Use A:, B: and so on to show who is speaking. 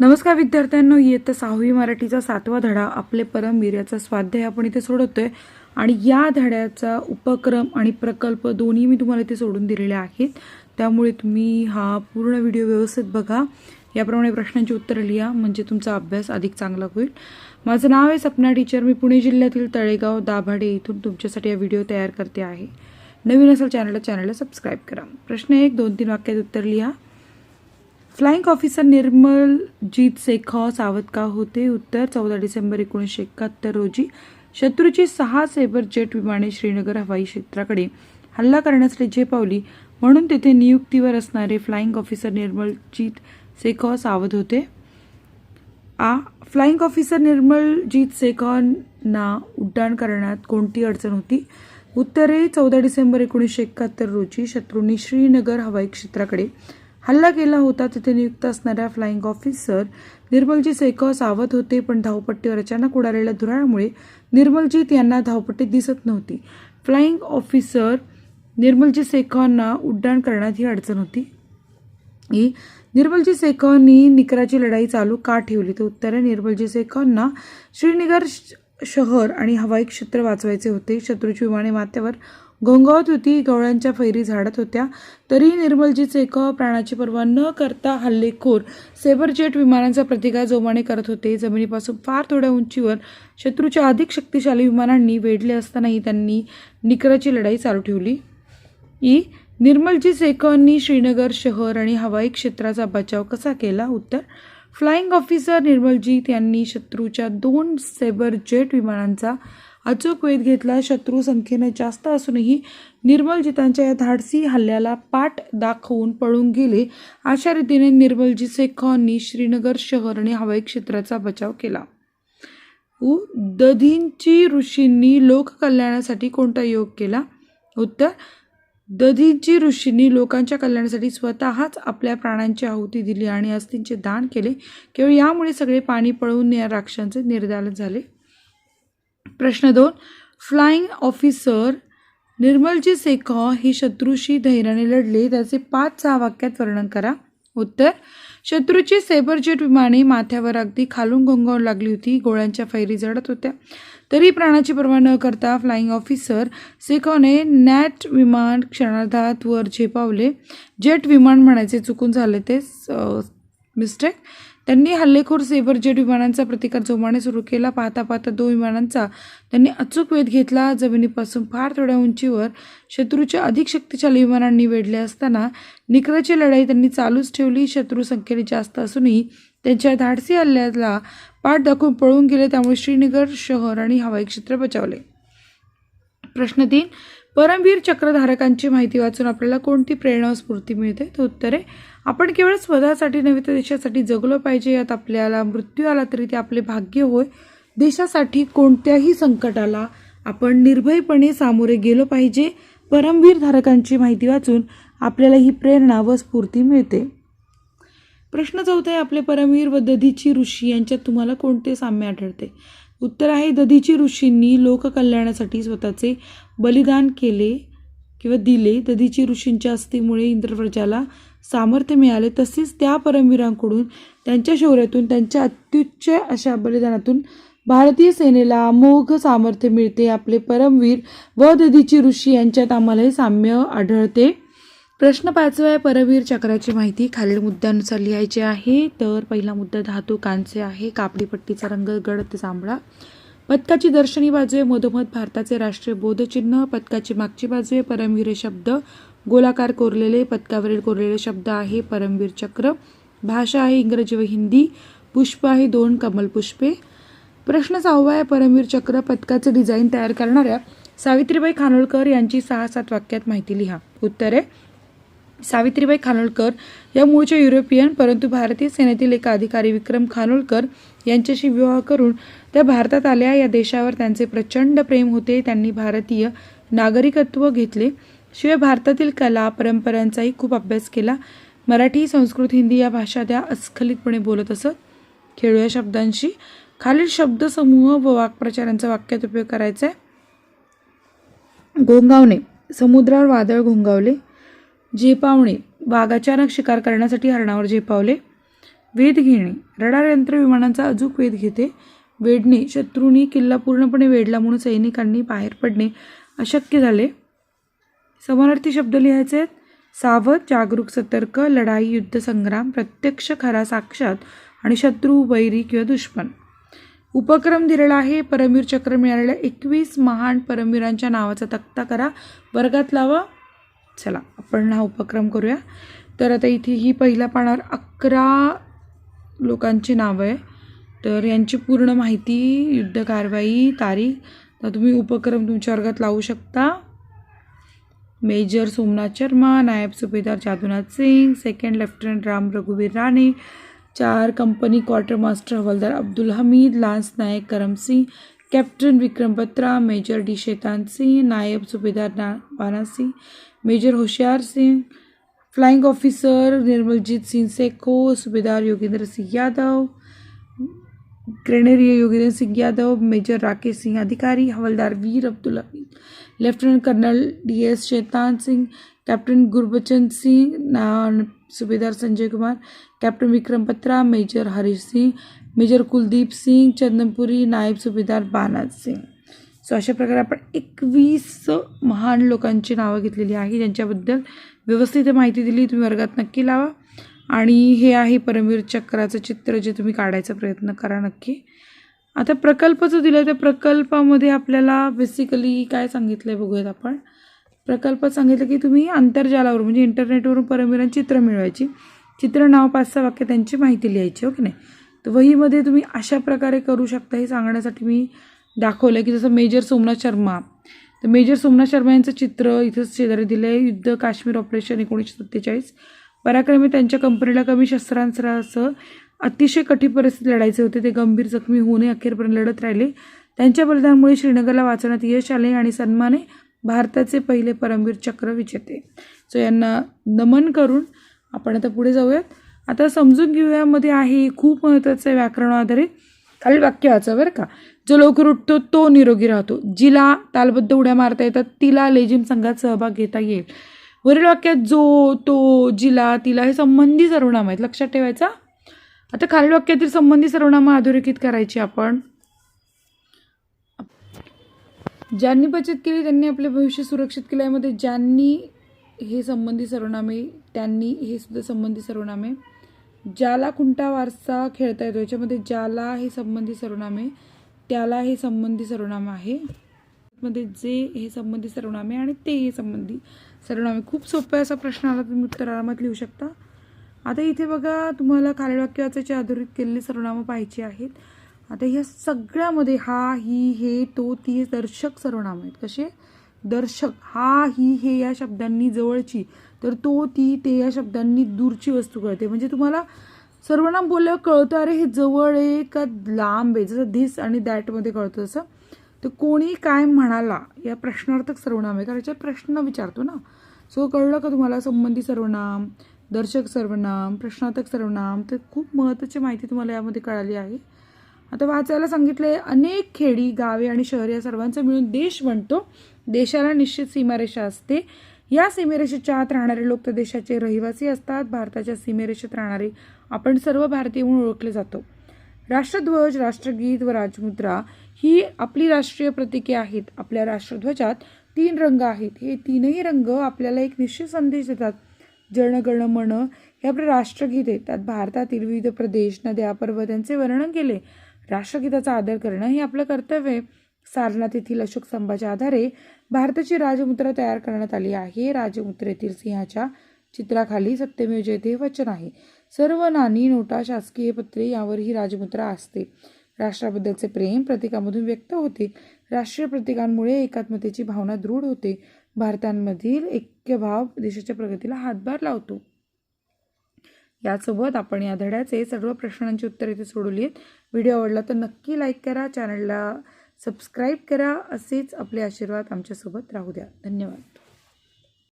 A: नमस्कार विद्यार्थ्यांनो इयत्ता सहावी मराठीचा सातवा धडा आपले परमवीर याचा स्वाध्याय आपण इथे सोडवतोय. आणि या धड्याचा उपक्रम आणि प्रकल्प दोन्ही मी तुम्हाला इथे सोडून दिलेले आहेत. त्यामुळे तुम्ही हा पूर्ण व्हिडिओ व्यवस्थित बघा. याप्रमाणे प्रश्नांची उत्तरं लिहा म्हणजे तुमचा अभ्यास अधिक चांगला होईल. माझं नाव आहे सपना टीचर. मी पुणे जिल्ह्यातील तळेगाव दाभाडे इथून तुमच्यासाठी हा व्हिडिओ तयार करते आहे. नवीन असेल चॅनलला चॅनलला सबस्क्राईब करा. प्रश्न एक दोन तीन वाक्यात उत्तर लिहा. फ्लाइंग ऑफिसर निर्मलजीत शेखॉ सावध का होते. उत्तर चौदा डिसेंबर एकोणीसशे एकाहत्तर रोजी शत्रूची सहा सेबर जेट विमाने श्रीनगर हवाई क्षेत्राकडे हल्ला करण्यासाठी झेपावली म्हणून तेथे नियुक्तीवर असणारे फ्लाइंग ऑफिसर निर्मलजीत शेखॉ सावध होते. आ फ्लाइंग ऑफिसर निर्मलजीत शेखांना उड्डाण करण्यात कोणती अडचण होती? उत्तरे चौदा डिसेंबर एकोणीसशे एकाहत्तर रोजी शत्रूंनी श्रीनगर हवाई क्षेत्राकडे हल्ला केला होता. तिथे नियुक्त असणाऱ्या फ्लाइंग ऑफिसर निर्मलजीत शेखॉ सावध होते पण धावपट्टीवर अचानक उडालेल्या धुराळामुळे निर्मलजीत यांना धावपट्टी दिसत नव्हती. फ्लाइंग ऑफिसर निर्मलजीत शेखॉंना उड्डाण करण्यात ही अडचण होती. ही निर्मलजी शेखॉंनी निकराची लढाई चालू का ठेवली? तर उत्तर निर्मलजी शेखॉंना श्रीनगर श- शहर आणि हवाई क्षेत्र वाचवायचे होते. शत्रूची विमाने माथ्यावर घोंगावत होती गवळ्यांच्या फैरी झाडत होत्या. तरी निर्मलजी शेखॉ प्राणाची पर्वा न करता हल्लेखोर सेबरजेट विमानांचा प्रतिकार जोमाने करत होते. जमिनीपासून फार थोड्या उंचीवर शत्रूच्या अधिक शक्तिशाली विमानांनी वेढले असतानाही त्यांनी निकराची लढाई चालू ठेवली. ई. निर्मलजी शेखॉंनी श्रीनगर शहर आणि हवाई क्षेत्राचा बचाव कसा केला? उत्तर. फ्लाईंग ऑफिसर निर्मलजीत यांनी शत्रूच्या दोन सेबर जेट विमानांचा अचूक वेध घेतला शत्रू संख्येने जास्त असूनही निर्मलजितांच्या या धाडसी हल्ल्याला पाठ दाखवून पळून गेले. अशा रीतीने निर्मलजीत शेखॉंनी श्रीनगर शहर आणि हवाई क्षेत्राचा बचाव केला. उ. दधींची ऋषींनी लोककल्याणासाठी कोणता योग केला? उत्तर दधींची ऋषींनी लोकांच्या कल्याणासाठी स्वतःच आपल्या प्राणांची आहुती दिली आणि अस्थींचे दान केले. केवळ यामुळे सगळे पाणी पळवून या राक्षांचे निर्दालन झाले. प्रश्न दोन. फ्लाइंग ऑफिसर निर्मलजी सेखॉ हे शत्रूशी धैर्याने लढले. त्याचे पाच सहा वाक्यात वर्णन करा. उत्तर शत्रूची सेबर जेट विमाने माथ्यावर अगदी खालून घोंगावून लागली होती. गोळ्यांच्या फैरी जडत होत्या. तरी प्राणाची पर्वा न करता फ्लाइंग ऑफिसर सेखॉने नॅट विमान क्षणार्धात वर झेपावले. जेट विमान म्हणायचे चुकून झाले ते मिस्टेक त्यांनी हल्लेखोर सेबर जेट विमानांचा प्रतिकार जोमाने सुरू केला पाहता पाहता दोन विमानांचा त्यांनी अचूक वेध घेतला. जमिनीपासून फार थोड्या उंचीवर शत्रूच्या अधिक शक्तिशाली विमानांनी वेढले असताना निकराची लढाई त्यांनी चालूच ठेवली. शत्रू संख्येने जास्त असूनही त्यांच्या धाडसी हल्ल्याला पाठ दाखवून पळून गेले. त्यामुळे श्रीनगर शहर आणि हवाई क्षेत्र बचावले. प्रश्न तीन परमवीर चक्रधारकांची माहिती वाचून आपल्याला कोणती प्रेरणा व स्फूर्ती मिळते? तर उत्तर आहे आपण केवळ स्वतःसाठी नव्हे तर देशासाठी जगलो पाहिजे यात आपल्याला मृत्यू आला तरी ते आपले भाग्य होय. देशासाठी कोणत्याही संकटाला आपण निर्भयपणे सामोरे गेलो पाहिजे. परमवीर धारकांची माहिती वाचून आपल्याला ही प्रेरणा व स्फूर्ती मिळते. प्रश्न चौथा आहे आपले परमवीर व दधीची ऋषी यांच्यात तुम्हाला कोणते साम्य आढळते? उत्तर आहे दधीची ऋषींनी लोककल्याणासाठी स्वतःचे बलिदान केले किंवा दिले. दधीची ऋषींच्या अस्थीमुळे इंद्रप्रजाला सामर्थ्य मिळाले. तसेच त्या परमवीरांकडून त्यांच्या शौर्यातून त्यांच्या अत्युच्च अशा बलिदानातून भारतीय सेनेला अमोघ सामर्थ्य मिळते. आपले परमवीर व दधीची ऋषी यांच्यात आम्हाला हे साम्य आढळते. प्रश्न पाचवा आहे परवीर चक्राची माहिती. खालील मुद्द्यानुसार लिहायची आहे. तर पहिला मुद्दा धातू कांस्य आहे. कापडी पट्टीचा रंग गड ते जांभळा. पदकाची दर्शनी बाजू आहे मधोमध भारताचे राष्ट्रीय बोधचिन्ह. पदकाची मागची बाजू आहे परमवीर हे शब्द. गोलाकार कोरलेले पदकावरील कोरलेले शब्द आहे परमवीर चक्र. भाषा आहे इंग्रजी व हिंदी. पुष्प आहे दोन कमल पुष्पे. प्रश्न सहावा आहे परमवीर चक्र पथकाचे डिझाईन तयार करणाऱ्या सावित्रीबाई खानोळकर यांची सहा सात वाक्यात माहिती लिहा. उत्तर आहे सावित्रीबाई खानोलकर या मूळच्या युरोपियन परंतु भारतीय सेनेतील एका अधिकारी विक्रम खानोलकर यांच्याशी विवाह करून त्या भारतात आल्या. या देशावर त्यांचे प्रचंड प्रेम होते. त्यांनी भारतीय नागरिकत्व घेतले. शिवाय भारतातील कला परंपरांचाही खूप अभ्यास केला. मराठी संस्कृत हिंदी या भाषा त्या अस्खलितपणे बोलत असत. खेळू या शब्दांशी. खालील शब्दसमूह व वाक्प्रचारांचा वाक्यात उपयोग करायचा आहे घोंगावणे समुद्रावर वादळ घोंगावले झेपावणे वाघ अचानक शिकार करण्यासाठी हरणावर झेपावले. वेध घेणे रडार यंत्र विमानांचा अचूक वेध घेते. वेढणे शत्रूंनी किल्ला पूर्णपणे वेढला म्हणून सैनिकांनी बाहेर पडणे अशक्य झाले. समानार्थी शब्द लिहायचे आहेत. सावध जागरूक सतर्क लढाई युद्ध संग्राम प्रत्यक्ष खरा साक्षात आणि शत्रू वैरी किंवा दुश्मन. उपक्रम दिलेला आहे. परमवीर चक्र मिळालेल्या एकवीस महान परमवीरांच्या नावाचा तक्ता करा. वर्गात लावा. चला आपण हा उपक्रम करूया. तर आता इथे ही पहिल्या पानावर अकरा लोकांची नावं आहे. तर यांची पूर्ण माहिती युद्ध कारवाई तारीख तर तुम्ही उपक्रम तुमच्या वर्गात लावू शकता. Major Somnath Sharma Naib Subedar Jadunath Singh second lieutenant Ram रघुवीर राणे चार company quartermaster Havildar Abdul Hamid lance नायक Karam Singh captain Vikram Batra major D Shaitan Singh नायब सुभेदार ना Bana Singh major Hoshiar Singh flying officer Nirmaljit Singh Sekhon सुभेदार Yogendra Singh Yadav grenadier Yogendra Singh Yadav major Rakesh Singh Adhikari हवलदार Veer Abdul Hamid lieutenant colonel D S Shaitan Singh captain Gurbachan Singh सूबेदार Sanjay Kumar captain Vikram Batra major Harish Singh major Kuldeep Singh Chandpuri नायब सुभेदार बानाज Singh. So अशा प्रकारे आपण एकवीस महान लोकांची नावं घेतलेली आहे. ज्यांच्याबद्दल व्यवस्थित माहिती दिली तुम्ही वर्गात नक्की लावा. आणि हे आहे परमवीर चक्राचं चित्र जे तुम्ही काढायचा प्रयत्न करा नक्की. आता प्रकल्प जो दिला त्या प्रकल्पामध्ये आपल्याला बेसिकली काय सांगितलं आहे बघूयात आपण. प्रकल्पात सांगितलं की तुम्ही आंतरजालावर म्हणजे इंटरनेटवरून परमवीरांची चित्र मिळवायची. चित्र नाव पाच सहा वाक्य त्यांची माहिती लिहायची हो ओके नाही? तर वहीमध्ये तुम्ही अशा प्रकारे करू शकता हे सांगण्यासाठी मी दाखवलं की जसं मेजर सोमनाथ शर्मा. तर मेजर सोमनाथ शर्मा यांचं चित्र इथंच शेजारी दिलं आहे युद्ध काश्मीर ऑपरेशन एकोणीसशे सत्तेचाळीस. पराक्रमी त्यांच्या कंपनीला कमी शस्त्रांसह अतिशय कठीण परिस्थितीत लढायचे होते. ते गंभीर जखमी होऊनही अखेरपर्यंत लढत राहिले. त्यांच्या बलिदानामुळे श्रीनगरला वाचवण्यात यश आले आणि सन्माने भारताचे पहिले परमवीर चक्र विजेते. सो यांना नमन करून आपण आता पुढे जाऊयात. आता समजून घेऊयामध्ये आहे खूप महत्त्वाचं आहे व्याकरण आधारित खाली वाक्य वाचा बरं का. जो लवकर उठतो तो निरोगी राहतो. जिला तालबद्ध उड्या मारता येतात तिला लेझिम संघात सहभाग घेता येईल. वरील वाक्यात जो तो जिला तिला हे संबंधी सर्वनाम आहेत. लक्षात ठेवायचा? आता खालील वाक्यातील संबंधी सर्वनामं अधोरेखित करायची आपण. ज्यांनी बचत केली त्यांनी आपले भविष्य सुरक्षित केलं. यामध्ये ज्यांनी हे संबंधी सर्वनामे त्यांनी हे सुद्धा संबंधी सर्वनामे ज्याला कुंटा वारसा खेळता येतो याच्यामध्ये ज्याला हे संबंधी सर्वनामे त्याला हे संबंधी सर्वनाम आहे. मध्ये जे हे संबंधी सर्वनामे आणि ते हे संबंधी सर्वनामे. खूप सोपा असा प्रश्न आला तुम्ही उत्तर आरामात लिहू शकता. आता इथे बघा तुम्हाला खालील वाक्य वाचायची आधारित केलेली सर्वनामं पाहायची आहेत. आता ह्या सगळ्यामध्ये हा ही हे तो ती हे दर्शक सर्वनाम आहेत. कसे? दर्शक हा ही हे या शब्दांनी जवळची. तर तो ती ते या शब्दांनी दूरची वस्तू कळते. म्हणजे तुम्हाला सर्वनाम बोलल्यावर कळतं अरे हे जवळ आहे का लांब आहे? जसं धिस आणि दॅटमध्ये कळतं तसं. तर कोणी काय म्हणाला या प्रश्नार्थक सर्वनाम आहे. कारण याच्यात प्रश्न विचारतो ना. सो कळलं का तुम्हाला? संबंधी सर्वनाम दर्शक सर्वनाम प्रश्नार्थक सर्वनाम तर खूप महत्त्वाची माहिती तुम्हाला यामध्ये कळाली आहे. आता वाचायला सांगितले अनेक खेडी गावे आणि शहर या सर्वांचा मिळून देश बनतो. देशाला निश्चित सीमारेषा असते. या सीमेरेषेच्या आत राहणारे लोक त्या देशाचे रहिवासी असतात. भारताच्या सीमेरेषेत राहणारे आपण सर्व भारतीय म्हणून ओळखले जातो. राष्ट्रध्वज राष्ट्रगीत व राजमुद्रा ही आपली राष्ट्रीय प्रतीके आहेत. आपल्या राष्ट्रध्वजात तीन रंग आहेत. हे तीनही रंग आपल्याला एक निश्चित संदेश देतात. जनगण मन हे आपले राष्ट्रगीत आहे त्यात भारतातील विविध प्रदेश नद्या पर्वत यांचे वर्णन केले. राष्ट्रगीताचा आदर करणं हे आपलं कर्तव्य आहे. सारनाथ येथील अशोक स्तंभाच्या आधारे भारताची राजमुद्रा तयार करण्यात आली आहे. राजमुद्रेतील सिंहाच्या चित्राखाली सत्यमेव जयते हे वचन आहे. सर्व नाणी नोटा शासकीय पत्रे यावर ही राजमुद्रा असते. राष्ट्राबद्दलचे प्रेम प्रतीकामधून व्यक्त होते. राष्ट्रीय प्रतीकांमुळे एकात्मतेची भावना दृढ होते. भारतांमधील ऐक्यभाव देशाच्या प्रगतीला हातभार लावतो. यासोबत आपण या धड्याचे सर्व प्रश्नांची उत्तरे इथे सोडवली आहेत. व्हिडिओ आवडला तर नक्की लाईक करा. चॅनलला सबस्क्राईब करा असेच आपले आशीर्वाद आमच्यासोबत राहू द्या. धन्यवाद.